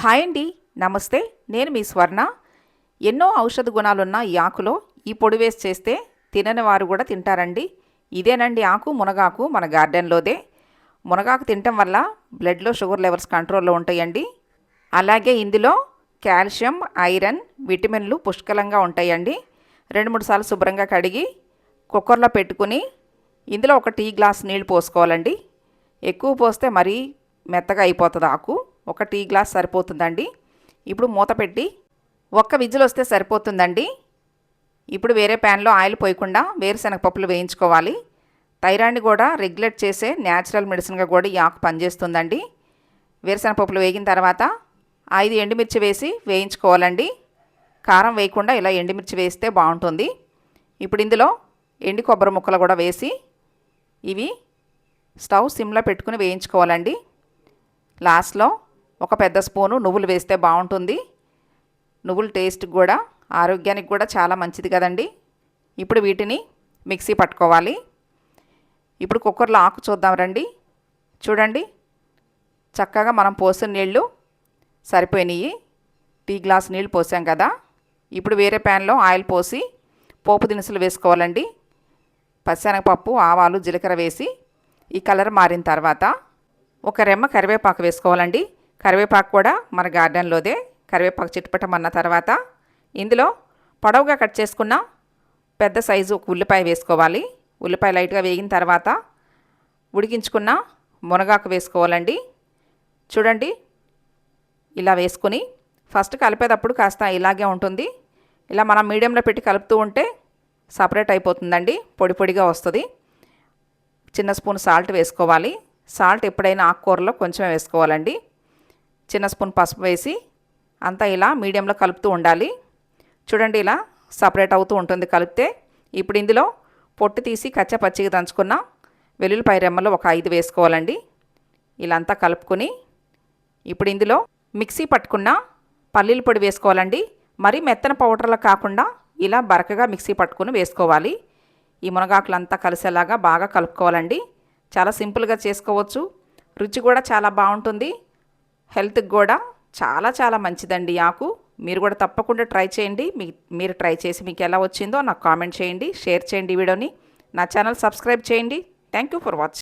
Hi అండి. నమస్తే. నేను మీ స్వర్ణ. ఎన్నో ఔషధ గుణాలున్న ఈ ఆకులో ఈ పొడి వేసి చేస్తే తినని వారు కూడా తింటారండి. ఇదేనండి ఆకు మునగాకు మన గార్డెన్లోదే. మునగాకు తినటం వల్ల బ్లడ్లో షుగర్ లెవెల్స్ కంట్రోల్లో ఉంటాయండి. అలాగే ఇందులో కాల్షియం ఐరన్ విటమిన్లు పుష్కలంగా ఉంటాయండి. రెండు మూడు సార్లు శుభ్రంగా కడిగి కుక్కర్లో పెట్టుకుని ఇందులో ఒక టీ గ్లాస్ నీళ్ళు పోసుకోవాలండి. ఎక్కువ పోస్తే మరీ మెత్తగా అయిపోతుంది ఆకు. ఒక టీ గ్లాస్ సరిపోతుందండి. ఇప్పుడు మూత పెట్టి ఒక్క విజిల్ వస్తే సరిపోతుందండి. ఇప్పుడు వేరే ప్యాన్లో ఆయిల్ పోయకుండా వేరుశనగ పప్పులు వేయించుకోవాలి. థైరాయిడ్ని కూడా రెగ్యులేట్ చేసే న్యాచురల్ మెడిసిన్గా కూడా ఈ ఆకు పనిచేస్తుందండి. వేరుశనగ పప్పులు వేగిన తర్వాత ఐదు ఎండుమిర్చి వేసి వేయించుకోవాలండి. కారం వేయకుండా ఇలా ఎండుమిర్చి వేస్తే బాగుంటుంది. ఇప్పుడు ఇందులో ఎండి కొబ్బరి ముక్కలు కూడా వేసి ఇవి స్టవ్ సిమ్లో పెట్టుకుని వేయించుకోవాలండి. లాస్ట్లో ఒక పెద్ద స్పూను నువ్వులు వేస్తే బాగుంటుంది. నువ్వుల టేస్ట్ కూడా ఆరోగ్యానికి కూడా చాలా మంచిది కదండి. ఇప్పుడు వీటిని మిక్సీ పట్టుకోవాలి. ఇప్పుడు కుక్కర్లో ఆకు చూద్దాం రండి. చూడండి. చక్కగా మనం పోసిన నీళ్ళు సరిపోయినాయి. టీ గ్లాస్ నీళ్ళు పోసాం కదా. ఇప్పుడు వేరే ప్యాన్లో ఆయిల్ పోసి పోపు దినుసులు వేసుకోవాలండి. పచ్చనగపప్పు ఆవాలు జీలకర్ర వేసి ఈ కలర్ మారిన తర్వాత ఒక రెమ్మ కరివేపాకు వేసుకోవాలండి. కరివేపాకు కూడా మన గార్డెన్లోదే. కరివేపాకు చిట్టుపట్టమన్న తర్వాత ఇందులో పొడవుగా కట్ చేసుకున్న పెద్ద సైజు ఒక ఉల్లిపాయ వేసుకోవాలి. ఉల్లిపాయ లైట్గా వేగిన తర్వాత ఉడికించుకున్న మునగాకు వేసుకోవాలండి. చూడండి ఇలా వేసుకుని ఫస్ట్ కలిపేటప్పుడు కాస్త ఇలాగే ఉంటుంది. ఇలా మనం మీడియంలో పెట్టి కలుపుతూ ఉంటే సపరేట్ అయిపోతుందండి. పొడి పొడిగా వస్తుంది. చిన్న స్పూన్ సాల్ట్ వేసుకోవాలి. సాల్ట్ ఎప్పుడైనా ఆకుకూరలో కొంచెం వేసుకోవాలండి. చిన్న స్పూన్ పసుపు వేసి అంతా ఇలా మీడియంలో కలుపుతూ ఉండాలి. చూడండి ఇలా సపరేట్ అవుతూ ఉంటుంది కలిపితే. ఇప్పుడు ఇందులో పొట్టు తీసి కచ్చ పచ్చిగా దంచుకున్న వెల్లుల్లిపాయ రెమ్మలు ఒక ఐదు వేసుకోవాలండి. ఇలా అంతా కలుపుకొని ఇప్పుడు ఇందులో మిక్సీ పట్టుకున్న పల్లీల పొడి వేసుకోవాలండి. మరీ మెత్తన పౌడర్లా కాకుండా ఇలా బరకగా మిక్సీ పట్టుకుని వేసుకోవాలి. ఈ మునగాకులంతా కలిసేలాగా బాగా కలుపుకోవాలండి. చాలా సింపుల్గా చేసుకోవచ్చు. రుచి కూడా చాలా బాగుంటుంది. హెల్త్కి కూడా చాలా చాలా మంచిదండి ఆకు. మీరు కూడా తప్పకుండా ట్రై చేయండి. మీ మీరు ట్రై చేసి మీకు ఎలా వచ్చిందో నాకు కామెంట్ చేయండి షేర్ చేయండి వీడియోని. నా ఛానల్ సబ్స్క్రైబ్ చేయండి. Thank you for watching